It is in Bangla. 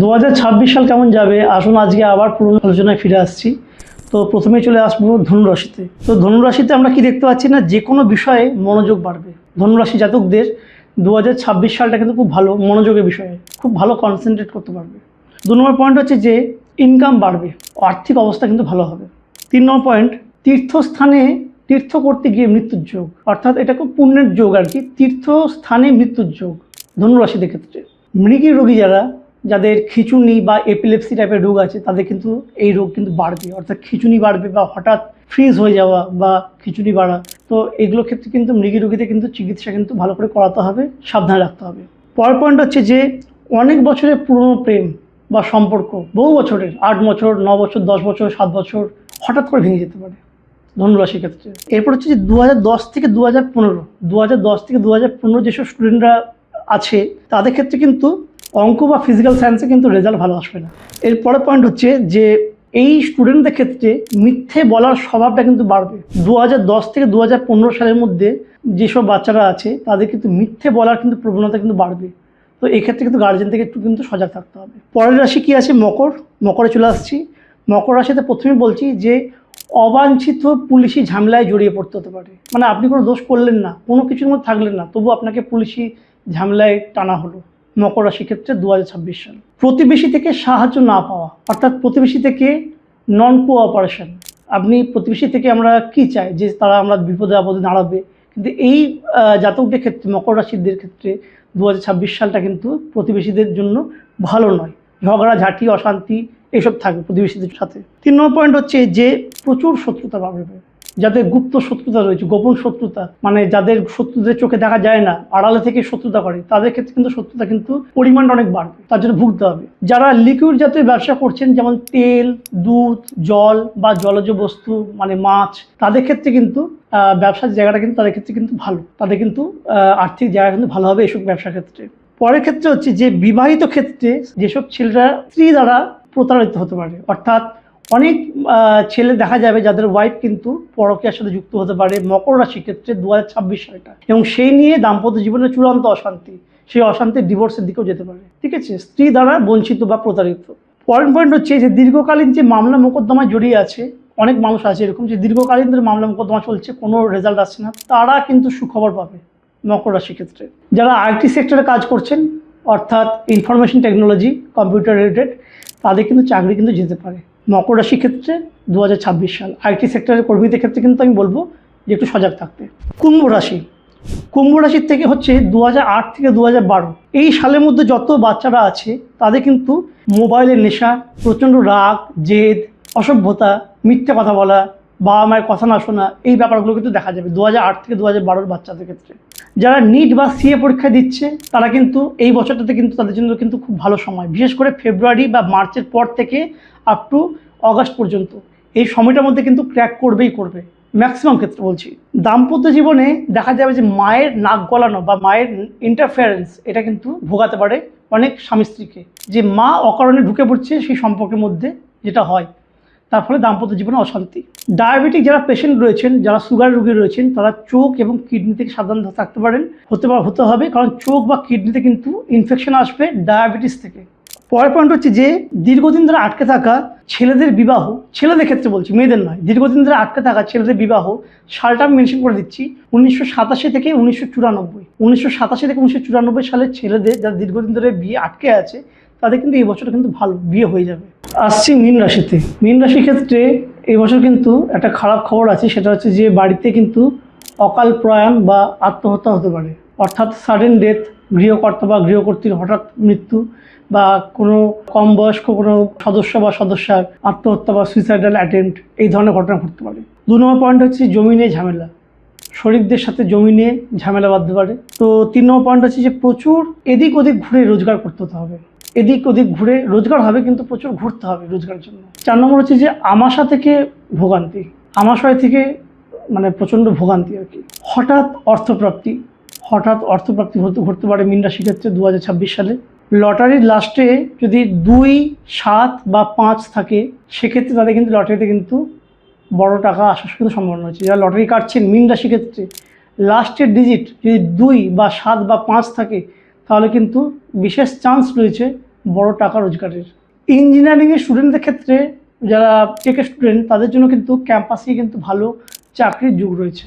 দু হাজার ছাব্বিশ সাল কেমন যাবে? আসুন আজকে আবার পুরো আলোচনায় ফিরে আসছি। তো প্রথমে চলে আসব ধনুরাশিতে। তো ধনুরাশিতে আমরা কি দেখতে পাচ্ছি না? যে কোনো বিষয়ে মনোযোগ বাড়বে। ধনুরাশি জাতকদের দু হাজার ছাব্বিশ সালটা কিন্তু খুব ভালো, মনোযোগের বিষয়ে। খুব ভালো কনসেন্ট্রেট করতে পারবে। দু নম্বর পয়েন্ট হচ্ছে যে ইনকাম বাড়বে। আর্থিক অবস্থা কিন্তু ভালো হবে। তিন নম্বর পয়েন্ট তীর্থস্থানে তীর্থ করতে গিয়ে মৃত্যুর যোগ। অর্থাৎ এটা খুব পুণ্যের যোগ আর কি, তীর্থস্থানে মৃত্যুর যোগ ধনুরাশিদের ক্ষেত্রে। মৃগী রোগী যারা যাদের খিচুনি বা এপিলেপসি টাইপের রোগ আছে, তাদের কিন্তু এই রোগ কিন্তু বাড়বে। অর্থাৎ খিচুনি বাড়বে বা হঠাৎ ফ্রিজ হয়ে যাওয়া বা খিচুনি বাড়া। তো এগুলোর ক্ষেত্রে কিন্তু মৃগী রোগীদের কিন্তু চিকিৎসা কিন্তু ভালো করে করাতে হবে, সাবধানে রাখতে হবে। পরের পয়েন্ট হচ্ছে যে, অনেক বছরের পুরনো প্রেম বা সম্পর্ক, বহু বছরের, আট বছর, ন বছর, দশ বছর, সাত বছর, হঠাৎ করে ভেঙে যেতে পারে। ধনুরাশির ক্ষেত্রে এরপর হচ্ছে যে দু থেকে দু হাজার পনেরো থেকে দু হাজার পনেরো যেসব স্টুডেন্টরা আছে, তাদের ক্ষেত্রে কিন্তু অঙ্ক বা ফিজিক্যাল সায়েন্সে কিন্তু রেজাল্ট ভালো আসবে না। এর পরের পয়েন্ট হচ্ছে যে এই স্টুডেন্টদের ক্ষেত্রে মিথ্যে বলার স্বভাবটা কিন্তু বাড়বে। দু হাজার দশ থেকে দু হাজার পনেরো সালের মধ্যে যেসব বাচ্চারা আছে, তাদের কিন্তু মিথ্যে বলার কিন্তু প্রবণতা কিন্তু বাড়বে। তো এক্ষেত্রে কিন্তু গার্জেন থেকে একটু কিন্তু সজাগ থাকতে হবে। পরের রাশি কী আছে? মকর। মকরে চলে আসছি। মকর রাশিতে প্রথমে বলছি যে অবাঞ্ছিত পুলিশি ঝামেলায় জড়িয়ে পড়তে হতে পারে। মানে আপনি কোনো দোষ করলেন না, কোনো কিছুর মধ্যে থাকলেন না, তবু আপনাকে পুলিশি ঝামেলায় টানা হলো। মকর রাশির ক্ষেত্রে দু হাজার ছাব্বিশ সাল। প্রতিবেশী থেকে সাহায্য না পাওয়া, অর্থাৎ প্রতিবেশী থেকে নন কোঅপারেশন আপনি প্রতিবেশী থেকে আমরা কি চাই? যে তারা আমরা বিপদে আপদে দাঁড়াবে। কিন্তু এই জাতকদের ক্ষেত্রে মকর রাশিদের ক্ষেত্রে দু হাজার ছাব্বিশ সালটা কিন্তু প্রতিবেশীদের জন্য ভালো নয়। ঝগড়া, ঝাঁটি, অশান্তি, এসব থাকবে প্রতিবেশীদের সাথে। তিন নম্বর পয়েন্ট হচ্ছে যে প্রচুর শত্রুতা বাড়বে। যাদের গুপ্ত শত্রুতা রয়েছে, গোপন শত্রুতা মানে যাদের শত্রুদের চোখে দেখা যায় না, আড়ালে থেকে শত্রুতা করে, তাদের ক্ষেত্রে কিন্তু শত্রুতা কিন্তু পরিমাণটা অনেক বাড়বে, তার জন্য ভুগতে হবে। যারা লিকুইড জাতীয় ব্যবসা করছেন, যেমন তেল, দুধ, জল বা জলজ বস্তু মানে মাছ, তাদের ক্ষেত্রে কিন্তু ব্যবসার জায়গাটা কিন্তু, তাদের ক্ষেত্রে কিন্তু ভালো, তাদের কিন্তু আর্থিক জায়গা কিন্তু ভালো হবে এইসব ব্যবসার ক্ষেত্রে। পরের ক্ষেত্রে হচ্ছে যে বিবাহিত ক্ষেত্রে যেসব ছেলেরা, স্ত্রী দ্বারা প্রতারিত হতে পারে, অর্থাৎ অনেক ছেলে দেখা যাবে যাদের ওয়াইফ কিন্তু পরকীয়ার সাথে যুক্ত হতে পারে মকর রাশির ক্ষেত্রে দু হাজার ছাব্বিশ সালটা। এবং সেই নিয়ে দাম্পত্য জীবনের চূড়ান্ত অশান্তি, সেই অশান্তির ডিভোর্সের দিকেও যেতে পারে। ঠিক আছে? স্ত্রী দ্বারা বঞ্চিত বা প্রতারিত। পয়েন্ট পয়েন্ট হচ্ছে যে দীর্ঘকালীন যে মামলা মোকদ্দমায় জড়িয়ে আছে, অনেক মানুষ আছে এরকম যে দীর্ঘকালীন ধরে মামলা মোকদ্দমা চলছে, কোনো রেজাল্ট আসছে না, তারা কিন্তু সুখবর পাবে মকর রাশির ক্ষেত্রে। যারা আইটি সেক্টরে কাজ করছেন, অর্থাৎ ইনফরমেশন টেকনোলজি কম্পিউটার রিলেটেড তাদের কিন্তু চাকরি কিন্তু যেতে পারে। মকর রাশির ক্ষেত্রে দু হাজার ছাব্বিশ সাল। আইটি সেক্টরের কর্মীদের ক্ষেত্রে কিন্তু আমি বলব যে একটু সজাগ থাকতে। কুম্ভ রাশি। কুম্ভ রাশির থেকে হচ্ছে দু হাজার আট থেকে দু হাজার বারো। এই সালের মধ্যে যত বাচ্চারা আছে, তাদের কিন্তু মোবাইলের নেশা, প্রচণ্ড রাগ, জেদ, অসভ্যতা, মিথ্যে কথা বলা বাবা মায়ের কথা না শোনা, এই ব্যাপারগুলো কিন্তু দেখা যাবে দু থেকে দু হাজার বাচ্চাদের ক্ষেত্রে। যারা নিট বা সিএ পরীক্ষা দিচ্ছে, তারা কিন্তু এই বছরটাতে কিন্তু তাদের জন্য কিন্তু খুব ভালো সময়। বিশেষ করে ফেব্রুয়ারি বা মার্চের পর থেকে আপ টু অগাস্ট পর্যন্ত। এই সময়টার মধ্যে কিন্তু ক্র্যাক করবেই করবে। ম্যাক্সিমাম ক্ষেত্রে বলছি। দাম্পত্য জীবনে দেখা যাবে যে মায়ের নাক গলানো বা মায়ের ইন্টারফারেন্স এটা কিন্তু ভোগাতে পারে অনেক স্বামী স্ত্রীকে। যে মা অকারণে ঢুকে পড়ছে সেই সম্পর্কের মধ্যে যেটা হয়। তার ফলে দাম্পত্য জীবনে অশান্তি। ডায়াবেটিক যারা পেশেন্ট রয়েছেন, যারা সুগার রোগী রয়েছেন, তারা চোখ এবং কিডনি থেকে সাবধান থাকতে পারেন। হতে পার হতে হবে, কারণ চোখ বা কিডনিতে কিন্তু ইনফেকশন আসবে ডায়াবেটিস থেকে। পরের পয়েন্ট হচ্ছে যে, দীর্ঘদিন ধরে আটকে থাকা ছেলেদের বিবাহ, ছেলেদের ক্ষেত্রে বলছি, মেয়েদের নয়, দীর্ঘদিন ধরে আটকে থাকা ছেলেদের বিবাহ, সালটা আমি মেনশন করে দিচ্ছি, উনিশশো সাতাশি থেকে উনিশশো চুরানব্বই। উনিশশো সাতাশি থেকে উনিশশো চুরানব্বই ছেলেদের যারা দীর্ঘদিন ধরে বিয়ে আটকে আছে, তাদের কিন্তু এই বছর কিন্তু ভালো, বিয়ে হয়ে যাবে। আসছি মীন রাশিতে। মীন রাশির ক্ষেত্রে এবছর কিন্তু একটা খারাপ খবর আছে, সেটা হচ্ছে যে বাড়িতে কিন্তু অকাল প্রয়াণ বা আত্মহত্যা হতে পারে। অর্থাৎ সাডেন ডেথ গৃহকর্তা বা গৃহকর্ত্রীর হঠাৎ মৃত্যু বা কোনো কম বয়স্ক কোনো সদস্য বা সদস্যার আত্মহত্যা বা সুইসাইডাল অ্যাটেম্প্ট এই ধরনের ঘটনা ঘটতে পারে। দু নম্বর পয়েন্ট হচ্ছে জমি নিয়ে ঝামেলা। শরীরদের সাথে জমি নিয়ে ঝামেলা বাঁধতে পারে। তো তিন নম্বর পয়েন্ট হচ্ছে যে প্রচুর এদিক ওদিক ঘুরে রোজগার করতে হবে। এদিক ওদিক ঘুরে রোজগার হবে কিন্তু প্রচুর ঘুরতে হবে রোজগারের জন্য। চার নম্বর হচ্ছে যে আমাশা থেকে ভোগান্তি। আমাশয় থেকে মানে প্রচণ্ড ভোগান্তি আর কি। হঠাৎ অর্থপ্রাপ্তি। হঠাৎ অর্থপ্রাপ্তি হতে ঘটতে পারে মিন রাশির ক্ষেত্রে দু হাজার ছাব্বিশ সালে। লটারির লাস্টে যদি দুই, সাত বা পাঁচ থাকে, সেক্ষেত্রে তাদের কিন্তু লটারিতে কিন্তু বড় টাকা আসার কিন্তু সম্ভাবনা রয়েছে। যারা লটারি কাটছেন মিন রাশি ক্ষেত্রে, লাস্টের ডিজিট যদি দুই বা সাত বা পাঁচ থাকে তাহলে কিন্তু বিশেষ চান্স রয়েছে বড় টাকা রোজগারের। ইঞ্জিনিয়ারিংয়ের স্টুডেন্টদের ক্ষেত্রে যারা টেকের স্টুডেন্ট তাদের জন্য কিন্তু ক্যাম্পাসে কিন্তু ভালো চাকরির যুগ রয়েছে।